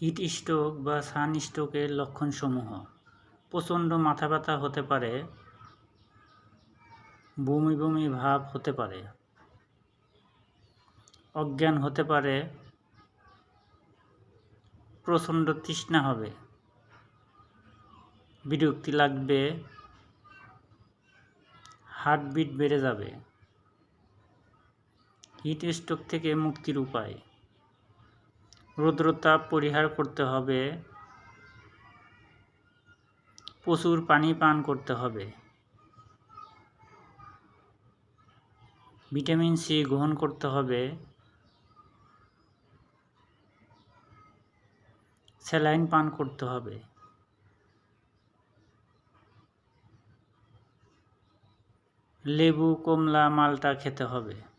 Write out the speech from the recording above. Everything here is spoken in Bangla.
হিট স্ট্রোক বা সান স্ট্রোকের লক্ষণসমূহ। প্রচণ্ড মাথা ব্যথা হতে পারে, বমি বমি ভাব হতে পারে, অজ্ঞান হতে পারে, প্রচণ্ড তৃষ্ণা হবে, বিরক্তি লাগবে, হার্টবিট বেড়ে যাবে। হিট স্ট্রোক থেকে মুক্তির উপায়। রৌদ্রতাপ পরিহার করতে হবে। প্রচুর পানি পান করতে হবে। ভিটামিন সি গ্রহণ করতে হবে। স্যালাইন পান করতে হবে। লেবু, কমলা, মালটা খেতে হবে।